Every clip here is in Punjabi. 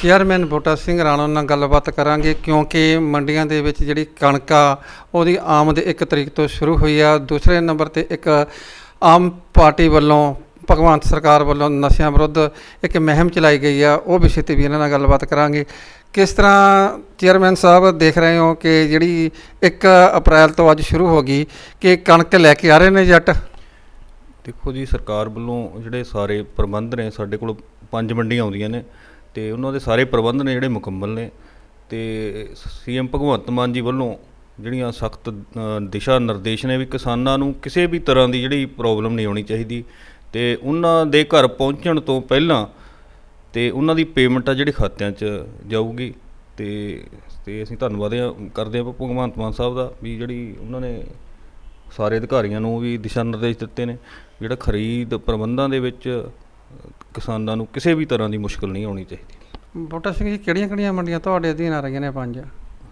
ਚੇਅਰਮੈਨ ਬੋਟਾ ਸਿੰਘ ਰਾਣਾ ਨਾਲ ਗੱਲਬਾਤ ਕਰਾਂਗੇ, ਕਿਉਂਕਿ ਮੰਡੀਆਂ ਦੇ ਵਿੱਚ ਜਿਹੜੀ ਕਣਕ ਆ, ਉਹਦੀ ਆਮਦ 1 ਤਰੀਕ ਤੋਂ ਸ਼ੁਰੂ ਹੋਈ ਆ। ਦੂਸਰੇ ਨੰਬਰ ਤੇ ਇੱਕ ਆਮ ਪਾਰਟੀ ਵੱਲੋਂ, ਭਗਵੰਤ ਸਰਕਾਰ ਵੱਲੋਂ ਨਸ਼ਿਆਂ ਵਿਰੁੱਧ ਇੱਕ ਮੁਹਿੰਮ ਚਲਾਈ ਗਈ ਆ, ਉਹ ਵਿਸ਼ੇ ਤੇ ਵੀ ਇਹਨਾਂ ਨਾਲ ਗੱਲਬਾਤ ਕਰਾਂਗੇ। ਕਿਸ ਤਰ੍ਹਾਂ ਚੇਅਰਮੈਨ ਸਾਹਿਬ ਦੇਖ ਰਹੇ ਹੋ ਕਿ ਜਿਹੜੀ 1 ਅਪ੍ਰੈਲ ਤੋਂ ਅੱਜ ਸ਼ੁਰੂ ਹੋ ਗਈ, ਕਿ ਕਣਕ ਲੈ ਕੇ ਆ ਰਹੇ ਨੇ ਜੱਟ? ਦੇਖੋ ਜੀ, ਸਰਕਾਰ ਵੱਲੋਂ ਜਿਹੜੇ ਸਾਰੇ ਪ੍ਰਬੰਧ ਨੇ, ਸਾਡੇ ਕੋਲ ਪੰਜ ਮੰਡੀਆਂ ਆਉਂਦੀਆਂ ਨੇ। ਤੇ ਉਹਨਾਂ ਦੇ ਸਾਰੇ ਪ੍ਰਬੰਧ ਨੇ ਜਿਹੜੇ ਮੁਕੰਮਲ ਨੇ ਤੇ ਸੀਐਮ ਭਗਵੰਤ ਮਾਨ ਜੀ ਵੱਲੋਂ ਜਿਹੜੀਆਂ ਸਖਤ ਦਿਸ਼ਾ ਨਿਰਦੇਸ਼ ਨੇ ਵੀ ਕਿਸਾਨਾਂ ਨੂੰ ਕਿਸੇ ਵੀ ਤਰ੍ਹਾਂ ਦੀ ਜਿਹੜੀ ਪ੍ਰੋਬਲਮ ਨਹੀਂ ਆਉਣੀ ਚਾਹੀਦੀ ਤੇ ਉਹਨਾਂ ਦੇ ਘਰ ਪਹੁੰਚਣ ਤੋਂ ਪਹਿਲਾਂ ਤੇ ਉਹਨਾਂ ਦੀ ਪੇਮੈਂਟ ਆ ਜਿਹੜੇ ਖਾਤਿਆਂ 'ਚ ਜਾਊਗੀ ਤੇ ਤੇ ਅਸੀਂ ਧੰਨਵਾਦ ਕਰਦੇ ਹਾਂ ਭਗਵੰਤ ਮਾਨ ਸਾਹਿਬ ਦਾ ਵੀ ਜਿਹੜੀ ਉਹਨਾਂ ਨੇ ਸਾਰੇ ਅਧਿਕਾਰੀਆਂ ਨੂੰ ਵੀ ਦਿਸ਼ਾ ਨਿਰਦੇਸ਼ ਦਿੱਤੇ ਨੇ, ਜਿਹੜਾ ਖਰੀਦ ਪ੍ਰਬੰਧਾਂ ਦੇ ਵਿੱਚ ਕਿਸਾਨਾਂ ਨੂੰ ਕਿਸੇ ਵੀ ਤਰ੍ਹਾਂ ਦੀ ਮੁਸ਼ਕਲ ਨਹੀਂ ਆਉਣੀ ਚਾਹੀਦੀ। ਬੋਟਾ ਸਿੰਘ ਜੀ ਕਿਹੜੀਆਂ ਕਿਹੜੀਆਂ ਮੰਡੀਆਂ? ਤੁਹਾਡੇ ਅਧੀਨ ਆ ਰਹੀਆਂ ਨੇ ਪੰਜ।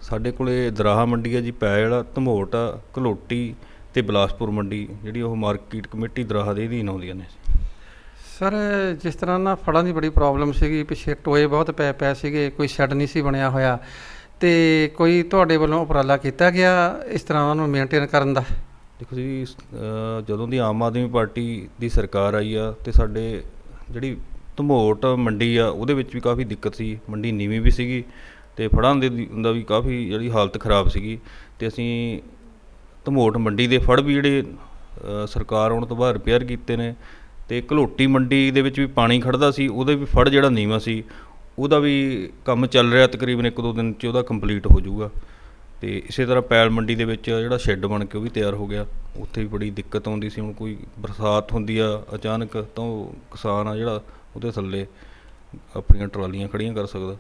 ਸਾਡੇ ਕੋਲੇ ਦਰਾਹਾ ਮੰਡੀ ਹੈ ਜੀ ਪੈਲ ਧਮੋਟ ਆ, ਘਲੋਟੀ ਤੇ ਬਿਲਾਸਪੁਰ ਮੰਡੀ। ਜਿਹੜੀ ਉਹ ਮਾਰਕੀਟ ਕਮੇਟੀ ਦਰਾਹਾ ਦੇ ਅਧੀਨ ਆਉਂਦੀਆਂ ਨੇ। ਸਰ ਜਿਸ ਤਰ੍ਹਾਂ ਨਾ ਫੜਾਂ ਦੀ ਬੜੀ ਪ੍ਰੋਬਲਮ ਸੀਗੀ ਪਿੱਛੇ ਟੋਏ ਬਹੁਤ ਪੈ ਪਏ ਸੀਗੇ ਕੋਈ ਸ਼ੈੱਡ ਨਹੀਂ ਸੀ ਬਣਿਆ ਹੋਇਆ। ਤੇ ਕੋਈ ਤੁਹਾਡੇ ਵੱਲੋਂ ਉਪਰਾਲਾ ਕੀਤਾ ਗਿਆ ਇਸ ਤਰ੍ਹਾਂ ਉਹਨਾਂ ਨੂੰ ਮੇਨਟੇਨ ਕਰਨ ਦਾ? ਦੇਖੋ ਜੀ ਜਦੋਂ ਦੀ ਆਮ ਆਦਮੀ ਪਾਰਟੀ ਦੀ ਸਰਕਾਰ ਆਈ ਆ ਤੇ ਸਾਡੇ ਜਿਹੜੀ ਧਮੋਟ ਮੰਡੀ ਆ, ਉਹਦੇ ਵਿੱਚ ਵੀ ਕਾਫੀ ਦਿੱਕਤ ਸੀ। ਮੰਡੀ ਨੀਵੀਂ ਵੀ ਸੀਗੀ ਅਤੇ ਫੜਾਂ ਦੇ ਦਾ ਵੀ ਕਾਫੀ ਜਿਹੜੀ ਹਾਲਤ ਖਰਾਬ ਸੀਗੀ ਅਤੇ ਅਸੀਂ ਧਮੋਟ ਮੰਡੀ ਦੇ ਫੜ ਵੀ ਜਿਹੜੇ ਸਰਕਾਰ ਆਉਣ ਤੋਂ ਬਾਅਦ ਰਿਪੇਅਰ ਕੀਤੇ ਨੇ ਅਤੇ ਘਲੋਟੀ ਮੰਡੀ ਦੇ ਵਿੱਚ ਵੀ ਪਾਣੀ ਖੜਦਾ ਸੀ, ਉਹਦੇ ਵੀ ਫੜ ਜਿਹੜਾ ਨੀਵਾਂ ਸੀ, ਉਹਦਾ ਵੀ ਕੰਮ ਚੱਲ ਰਿਹਾ ਤਕਰੀਬਨ ਇੱਕ ਦੋ ਦਿਨ 'ਚ ਉਹਦਾ ਕੰਪਲੀਟ ਹੋ ਜਾਊਗਾ। ਤੇ ਇਸੇ ਤਰ੍ਹਾਂ ਪੈਲ ਮੰਡੀ ਦੇ ਵਿੱਚ ਜਿਹੜਾ ਸ਼ੈੱਡ ਬਣ ਕੇ ਉਹ ਵੀ ਤਿਆਰ ਹੋ ਗਿਆ। ਉੱਥੇ ਵੀ ਬੜੀ ਦਿੱਕਤ ਆਉਂਦੀ ਸੀ, ਹੁਣ ਕੋਈ ਬਰਸਾਤ ਹੁੰਦੀ ਆ ਅਚਾਨਕ ਤਾਂ ਉਹ ਕਿਸਾਨ ਆ ਜਿਹੜਾ ਉਹਦੇ ਥੱਲੇ ਆਪਣੀਆਂ ਟਰਾਲੀਆਂ ਖੜੀਆਂ ਕਰ ਸਕਦਾ।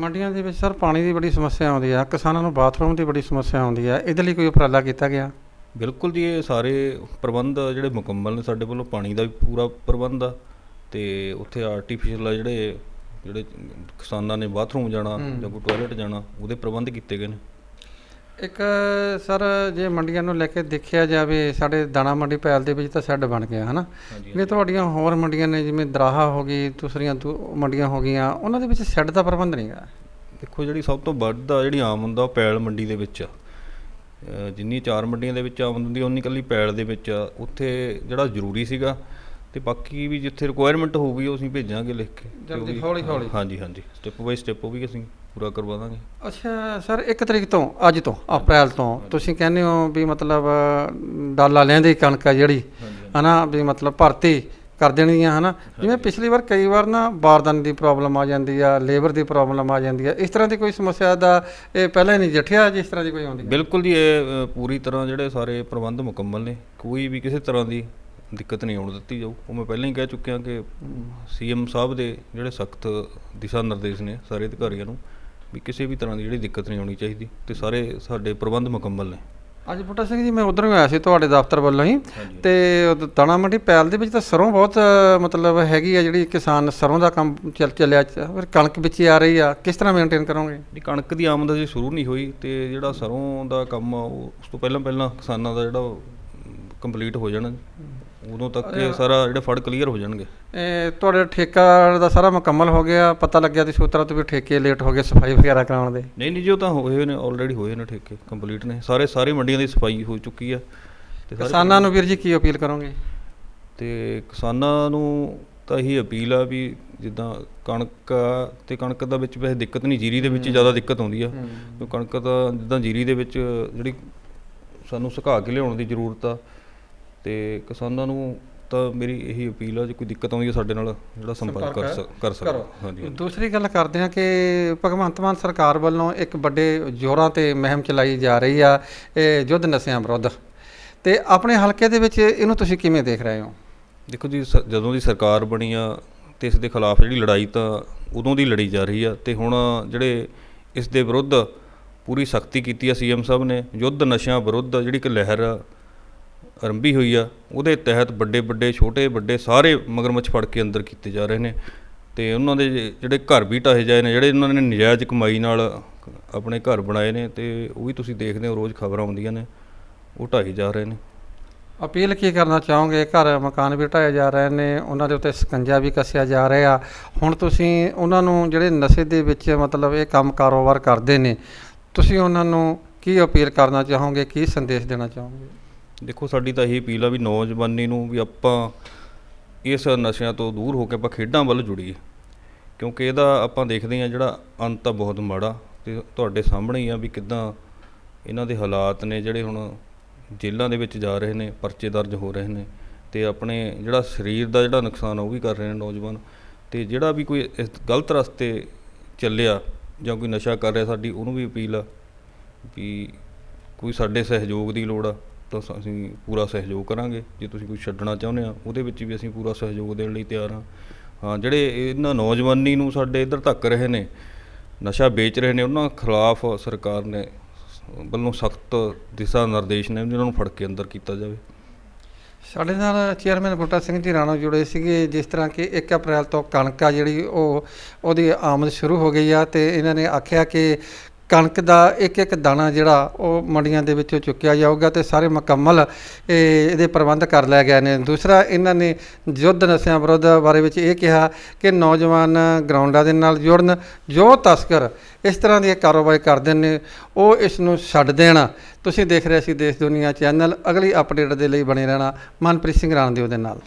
ਮੰਡੀਆਂ ਦੇ ਵਿੱਚ ਸਰ ਪਾਣੀ ਦੀ ਬੜੀ ਸਮੱਸਿਆ ਆਉਂਦੀ ਆ ਕਿਸਾਨਾਂ ਨੂੰ ਬਾਥਰੂਮ ਦੀ ਬੜੀ ਸਮੱਸਿਆ ਆਉਂਦੀ ਆ ਇਹਦੇ ਲਈ ਕੋਈ ਉਪਰਾਲਾ ਕੀਤਾ ਗਿਆ? ਬਿਲਕੁਲ ਜੀ ਇਹ ਸਾਰੇ ਪ੍ਰਬੰਧ ਜਿਹੜੇ ਮੁਕੰਮਲ ਨੇ ਸਾਡੇ ਵੱਲੋਂ ਪਾਣੀ ਦਾ ਵੀ ਪੂਰਾ ਪ੍ਰਬੰਧ ਆ ਤੇ ਉੱਥੇ ਆਰਟੀਫੀਸ਼ੀਅਲ ਆ ਜਿਹੜੇ ਜਿਹੜੇ ਕਿਸਾਨਾਂ ਨੇ ਬਾਥਰੂਮ ਜਾਣਾ। ਜਾਂ ਕੋਈ ਟਾਇਲਟ ਜਾਣਾ ਉਹਦੇ ਪ੍ਰਬੰਧ ਕੀਤੇ ਗਏ ਨੇ। ਇੱਕ ਸਰ ਜੇ ਮੰਡੀਆਂ ਨੂੰ ਲੈ ਕੇ ਦੇਖਿਆ ਜਾਵੇ ਸਾਡੇ ਦਾਣਾ ਮੰਡੀ ਪੈਲ ਦੇ ਵਿੱਚ ਤਾਂ ਸ਼ੈੱਡ ਬਣ ਗਿਆ ਹਨਾ? ਜਿਹੜੇ ਤੁਹਾਡੀਆਂ ਹੋਰ ਮੰਡੀਆਂ ਨੇ ਜਿਵੇਂ ਦਰਾਹਾ ਹੋ ਗਈ ਦੂਸਰੀਆਂ ਮੰਡੀਆਂ ਹੋ ਗਈਆਂ ਉਹਨਾਂ ਦੇ ਵਿੱਚ ਸ਼ੈੱਡ ਦਾ ਪ੍ਰਬੰਧ ਨਹੀਂਗਾ ਦੇਖੋ ਜਿਹੜੀ ਸਭ ਤੋਂ ਵੱਧ ਆ ਜਿਹੜੀ ਆਮ ਹੁੰਦਾ ਉਹ ਪੈਲ ਮੰਡੀ ਦੇ ਵਿੱਚ। ਜਿੰਨੀ ਚਾਰ ਮੰਡੀਆਂ ਦੇ ਵਿੱਚ ਆਮਦ ਹੁੰਦੀ ਉਨੀ ਇਕੱਲੀ ਪੈਲ ਦੇ ਵਿੱਚ ਉੱਥੇ ਜਿਹੜਾ ਜ਼ਰੂਰੀ ਸੀਗਾ ਤੇ ਬਾਕੀ ਵੀ ਜਿੱਥੇ ਰਿਕੁਆਇਰਮੈਂਟ ਹੋਊਗੀ ਉਹ ਅਸੀਂ ਭੇਜਾਂਗੇ ਲਿਖ ਕੇ। ਜਲਦੀ, ਹੌਲੀ- ਹੌਲੀ। ਹਾਂਜੀ ਹਾਂਜੀ। ਸਟੈਪ ਬਾਈ ਸਟੈਪ ਉਹ ਵੀ ਅਸੀਂ ਪੂਰਾ ਕਰਵਾ ਦਾਂਗੇ। ਅੱਛਾ ਸਰ 1 ਤਰੀਕ ਤੋਂ ਅੱਜ ਤੋਂ ਅਪ੍ਰੈਲ ਤੋਂ। ਤੁਸੀਂ ਕਹਿੰਦੇ ਹੋ ਵੀ ਮਤਲਬ ਡਾਲਾ ਲੈਂਦੀ ਕਣਕ ਆ ਜਿਹੜੀ ਹਨਾ ਵੀ ਮਤਲਬ ਭਰਤੀ ਕਰ ਦੇਣਗੀਆਂ ਹਨਾ। ਜਿਵੇਂ ਪਿਛਲੀ ਵਾਰ ਕਈ ਵਾਰ ਨਾ ਬਾਰਦਾਨੇ ਦੀ ਪ੍ਰੋਬਲਮ ਆ ਜਾਂਦੀ ਆ ਲੇਬਰ ਦੀ ਪ੍ਰੋਬਲਮ ਆ ਜਾਂਦੀ ਆ। ਇਸ ਤਰ੍ਹਾਂ ਦੀ ਕੋਈ ਸਮੱਸਿਆ ਦਾ ਇਹ ਪਹਿਲਾਂ ਹੀ ਨਹੀਂ ਜਠਿਆ ਜਿਸ ਤਰ੍ਹਾਂ ਦੀ ਕੋਈ ਆਉਂਦੀ? ਬਿਲਕੁਲ ਜੀ ਇਹ ਪੂਰੀ ਤਰ੍ਹਾਂ ਜਿਹੜੇ ਸਾਰੇ ਪ੍ਰਬੰਧ ਮੁਕੰਮਲ ਨੇ। ਕੋਈ ਵੀ ਕਿਸੇ ਤਰ੍ਹਾਂ ਦੀ ਦਿੱਕਤ ਨਹੀਂ ਆਉਣ ਦਿੱਤੀ ਜਾਊ। ਉਹ ਮੈਂ ਪਹਿਲਾਂ ਹੀ ਕਹਿ ਚੁੱਕਿਆ ਕਿ ਸੀਐਮ ਸਾਹਿਬ ਦੇ ਜਿਹੜੇ ਸਖਤ ਦਿਸ਼ਾ ਨਿਰਦੇਸ਼ ਨੇ ਸਾਰੇ ਅਧਿਕਾਰੀਆਂ ਨੂੰ ਵੀ ਕਿਸੇ ਵੀ ਤਰ੍ਹਾਂ ਦੀ ਜਿਹੜੀ ਦਿੱਕਤ ਨਹੀਂ ਆਉਣੀ ਚਾਹੀਦੀ ਤੇ ਸਾਰੇ ਸਾਡੇ ਪ੍ਰਬੰਧ ਮੁਕੰਮਲ ਨੇ। ਅੱਜ ਬੁੱਟਾ ਸਿੰਘ ਜੀ ਮੈਂ ਉਧਰੋਂ ਆਇਆ ਸੀ ਤੁਹਾਡੇ ਦਫ਼ਤਰ ਵੱਲੋਂ ਹੀ। ਤੇ ਦਾਣਾ ਮੰਡੀ ਪੈਲ ਦੇ ਵਿੱਚ ਤਾਂ ਸਰੋਂ ਬਹੁਤ ਮਤਲਬ ਹੈਗੀ ਆ ਜਿਹੜੀ ਕਿਸਾਨ ਸਰੋਂ ਦਾ ਕੰਮ ਚੱਲ ਚੱਲਿਆ ਫਿਰ ਕਣਕ ਵਿੱਚ ਆ ਰਹੀ ਆ। ਕਿਸ ਤਰ੍ਹਾਂ ਮੇਨਟੇਨ ਕਰੋਗੇ? ਜੀ ਕਣਕ ਦੀ ਆਮਦ ਅਜੇ ਸ਼ੁਰੂ ਨਹੀਂ ਹੋਈ ਤੇ ਜਿਹੜਾ ਸਰੋਂ ਦਾ ਕੰਮ ਆ ਉਹ ਉਸ ਤੋਂ ਪਹਿਲਾਂ ਪਹਿਲਾਂ ਕਿਸਾਨਾਂ ਦਾ ਜਿਹੜਾ ਕੰਪਲੀਟ ਹੋ ਜਾਣਾ ਉਦੋਂ ਤੱਕ ਇਹ ਸਾਰਾ ਜਿਹੜੇ ਫੜ ਕਲੀਅਰ ਹੋ ਜਾਣਗੇ। ਇਹ ਤੁਹਾਡੇ ਠੇਕਾ ਦਾ ਸਾਰਾ ਮੁਕੰਮਲ ਹੋ ਗਿਆ ਪਤਾ ਲੱਗਿਆ ਤੇ ਸੂਤਰਾ ਤੋਂ ਵੀ ਠੇਕੇ ਲੇਟ ਹੋ ਗਏ ਸਫ਼ਾਈ ਵਗੈਰਾ ਕਰਾਉਣ ਦੇ। ਨਹੀਂ ਨਹੀਂ ਜੀ ਉਹ ਤਾਂ ਹੋਏ ਨੇ ਆਲਰੇਡੀ ਹੋਏ ਨੇ ਠੇਕੇ ਕੰਪਲੀਟ ਨੇ। ਸਾਰੇ ਸਾਰੇ ਮੰਡੀਆਂ ਦੀ ਸਫ਼ਾਈ ਹੋ ਚੁੱਕੀ ਆ। ਤੇ ਕਿਸਾਨਾਂ ਨੂੰ ਵੀਰ ਜੀ ਕੀ ਅਪੀਲ ਕਰੋਗੇ? ਤੇ ਕਿਸਾਨਾਂ ਨੂੰ ਤਾਂ ਇਹੀ ਅਪੀਲ ਆ ਵੀ ਜਿੱਦਾਂ ਕਣਕ ਤੇ ਕਣਕ ਦਾ ਵਿੱਚ ਵੈਸੇ ਦਿੱਕਤ ਨਹੀਂ ਜੀਰੀ ਦੇ ਵਿੱਚ ਜ਼ਿਆਦਾ ਦਿੱਕਤ ਆਉਂਦੀ ਆ। ਕਿਉਂ ਕਣਕ ਤਾਂ ਜਿੱਦਾਂ ਜੀਰੀ ਦੇ ਵਿੱਚ ਜਿਹੜੀ ਸਾਨੂੰ ਸੁਕਾ ਕੇ ਲਿਆਉਣ ਦੀ ਜ਼ਰੂਰਤ ਆ ਤੇ ਕਿਸਾਨਾਂ ਨੂੰ ਤਾਂ ਮੇਰੀ ਇਹੀ ਅਪੀਲ ਆ ਜੇ ਕੋਈ ਦਿੱਕਤ ਆਉਂਦੀ ਆ ਸਾਡੇ ਨਾਲ ਜਿਹੜਾ ਸੰਪਰਕ ਕਰ ਸਕ- ਕਰ ਸਕਦਾ ਹਾਂਜੀ। ਦੂਸਰੀ ਗੱਲ ਕਰਦੇ ਹਾਂ ਕਿ ਭਗਵੰਤ ਮਾਨ ਸਰਕਾਰ ਵੱਲੋਂ ਇੱਕ ਵੱਡੇ ਜ਼ੋਰਾਂ ਤੇ ਮੁਹਿੰਮ ਚਲਾਈ ਜਾ ਰਹੀ ਆ ਇਹ ਯੁੱਧ ਨਸ਼ਿਆਂ ਵਿਰੁੱਧ। ਤੇ ਆਪਣੇ ਹਲਕੇ ਦੇ ਵਿੱਚ ਇਹਨੂੰ ਤੁਸੀਂ ਕਿਵੇਂ ਦੇਖ ਰਹੇ ਹੋ? ਦੇਖੋ ਜੀ ਸ- ਜਦੋਂ ਦੀ ਸਰਕਾਰ ਬਣੀ ਆ ਤੇ ਇਸ ਦੇ ਖਿਲਾਫ ਜਿਹੜੀ ਲੜਾਈ ਤਾਂ ਉਦੋਂ ਦੀ ਲੜੀ ਜਾ ਰਹੀ ਆ ਤੇ ਹੁਣ ਜਿਹੜੇ ਇਸ ਦੇ ਵਿਰੁੱਧ ਪੂਰੀ ਸਖਤੀ ਕੀਤੀ ਆ ਸੀਐਮ ਸਾਹਿਬ ਨੇ ਯੁੱਧ ਨਸ਼ਿਆਂ ਵਿਰੁੱਧ ਜਿਹੜੀ ਇੱਕ ਲਹਿਰ ਆਰੰਭੀ ਹੋਈ ਆ, ਉਹਦੇ ਤਹਿਤ ਵੱਡੇ ਵੱਡੇ, ਛੋਟੇ ਵੱਡੇ ਸਾਰੇ ਮਗਰਮੱਛ ਫੜ ਕੇ ਅੰਦਰ ਕੀਤੇ ਜਾ ਰਹੇ ਨੇ। ਤੇ ਉਹਨਾਂ ਦੇ ਜਿਹੜੇ ਘਰ ਵੀ ਢਾਹੇ ਜਾਏ ਨੇ, ਜਿਹੜੇ ਉਹਨਾਂ ਨੇ ਨਜਾਇਜ਼ ਕਮਾਈ ਨਾਲ ਆਪਣੇ ਘਰ ਬਣਾਏ ਨੇ, ਤੇ ਉਹ ਵੀ ਤੁਸੀਂ ਦੇਖਦੇ ਹੋ, ਰੋਜ਼ ਖਬਰਾਂ ਆਉਂਦੀਆਂ ਨੇ, ਉਹ ਢਾਈ ਜਾ ਰਹੇ ਨੇ। ਅਪੀਲ ਕੀ ਕਰਨਾ ਚਾਹੋਗੇ? ਘਰ ਮਕਾਨ ਵੀ ਢਾਏ ਜਾ ਰਹੇ ਨੇ, ਉਹਨਾਂ ਦੇ ਉੱਤੇ ਸਕੰਜਾ ਵੀ ਕੱਸਿਆ ਜਾ ਰਿਹਾ। ਹੁਣ ਤੁਸੀਂ ਉਹਨਾਂ ਨੂੰ ਜਿਹੜੇ ਨਸ਼ੇ ਦੇ ਵਿੱਚ ਮਤਲਬ ਇਹ ਕੰਮ ਕਾਰੋਬਾਰ ਕਰਦੇ ਨੇ, ਤੁਸੀਂ ਉਹਨਾਂ ਨੂੰ ਕੀ ਅਪੀਲ ਕਰਨਾ ਚਾਹੋਗੇ? ਕੀ ਸੰਦੇਸ਼ ਦੇਣਾ ਚਾਹੋਗੇ? ਦੇਖੋ, ਸਾਡੀ ਤਾਂ ਇਹੀ ਅਪੀਲ ਆ ਵੀ ਨੌਜਵਾਨੀ ਨੂੰ ਵੀ ਆਪਾਂ ਇਸ ਨਸ਼ਿਆਂ ਤੋਂ ਦੂਰ ਹੋ ਕੇ ਆਪਾਂ ਖੇਡਾਂ ਵੱਲ ਜੁੜੀਏ। ਕਿਉਂਕਿ ਇਹਦਾ ਆਪਾਂ ਦੇਖਦੇ ਹਾਂ ਜਿਹੜਾ ਅੰਤ ਆ ਬਹੁਤ ਮਾੜਾ ਤੇ ਤੁਹਾਡੇ ਸਾਹਮਣੇ ਹੀ ਆ ਵੀ ਕਿਦਾਂ ਇਹਨਾਂ ਦੇ ਹਾਲਾਤ ਨੇ ਜਿਹੜੇ ਹੁਣ ਜੇਲ੍ਹਾਂ ਦੇ ਵਿੱਚ ਜਾ ਰਹੇ ਨੇ, ਪਰਚੇ ਦਰਜ ਹੋ ਰਹੇ ਨੇ ਤੇ ਆਪਣੇ ਜਿਹੜਾ ਸਰੀਰ ਦਾ ਜਿਹੜਾ ਨੁਕਸਾਨ ਆ ਉਹ ਵੀ ਕਰ ਰਹੇ ਨੇ ਨੌਜਵਾਨ। ਤੇ ਜਿਹੜਾ ਵੀ ਕੋਈ ਇਸ ਗਲਤ ਰਸਤੇ ਚੱਲਿਆ ਜਾਂ ਕੋਈ ਨਸ਼ਾ ਕਰ ਰਿਹਾ ਸਾਡੀ ਉਹਨੂੰ ਵੀ ਅਪੀਲ ਆ ਵੀ ਕੋਈ ਸਾਡੇ ਸਹਿਯੋਗ ਦੀ ਲੋੜ ਆ। ਤਾਂ ਅਸੀਂ ਪੂਰਾ ਸਹਿਯੋਗ ਕਰਾਂਗੇ। ਜੇ ਤੁਸੀਂ ਕੋਈ ਛੱਡਣਾ ਚਾਹੁੰਦੇ ਆ, ਉਹਦੇ ਵਿੱਚ ਵੀ ਅਸੀਂ ਪੂਰਾ ਸਹਿਯੋਗ ਦੇਣ ਲਈ ਤਿਆਰ ਹਾਂ। ਹਾਂ, ਜਿਹੜੇ ਇਹਨਾਂ ਨੌਜਵਾਨੀ ਨੂੰ ਸਾਡੇ ਇੱਧਰ ਧੱਕ ਰਹੇ ਨੇ, ਨਸ਼ਾ ਵੇਚ ਰਹੇ ਨੇ, ਉਹਨਾਂ ਖਿਲਾਫ ਸਰਕਾਰ ਨੇ ਵੱਲੋਂ ਸਖਤ ਦਿਸ਼ਾ ਨਿਰਦੇਸ਼ ਨੇ ਜਿਹਨਾਂ ਨੂੰ ਫੜ ਕੇ ਅੰਦਰ ਕੀਤਾ ਜਾਵੇ। ਸਾਡੇ ਨਾਲ ਚੇਅਰਮੈਨ ਬੂਟਾ ਸਿੰਘ ਜੀ ਰਾਣਾ ਜੁੜੇ ਸੀਗੇ, ਜਿਸ ਤਰ੍ਹਾਂ ਕਿ 1 ਅਪ੍ਰੈਲ ਤੋਂ ਕਣਕ ਆ ਜਿਹੜੀ ਉਹ ਉਹਦੀ ਆਮਦ ਸ਼ੁਰੂ ਹੋ ਗਈ ਆ ਤੇ ਇਹਨਾਂ ਨੇ ਆਖਿਆ ਕਿ ਕਣਕ ਦਾ ਇੱਕ ਇੱਕ ਦਾਣਾ ਜਿਹੜਾ ਉਹ ਮੰਡੀਆਂ ਦੇ ਵਿੱਚੋਂ ਚੁੱਕਿਆ ਜਾਊਗਾ ਤੇ ਸਾਰੇ ਮੁਕੰਮਲ ਇਹ ਇਹਦੇ ਪ੍ਰਬੰਧ ਕਰ ਲਿਆ ਗਏ ਨੇ। ਦੂਸਰਾ, ਇਹਨਾਂ ਨੇ ਯੁੱਧ ਨਸ਼ਿਆਂ ਵਿਰੁੱਧ ਬਾਰੇ ਵਿੱਚ ਇਹ ਕਿਹਾ ਕਿ ਨੌਜਵਾਨ ਗਰਾਊਂਡਾਂ ਦੇ ਨਾਲ ਜੁੜਨ, ਜੋ ਤਸਕਰ ਇਸ ਤਰ੍ਹਾਂ ਦੀ ਕਾਰੋਬਾਰ ਕਰਦੇ ਨੇ, ਉਹ ਇਸ ਨੂੰ ਛੱਡ ਦੇਣ। ਤੁਸੀਂ ਦੇਖ ਰਹੇ ਸੀ ਦੇਸ਼ ਦੁਨੀਆ ਚੈਨਲ। ਅਗਲੀ ਅਪਡੇਟ ਦੇ ਲਈ ਬਣੇ ਰਹਿਣਾ ਮਨਪ੍ਰੀਤ ਸਿੰਘ ਰਾਣਦੇਵ ਦੇ ਨਾਲ।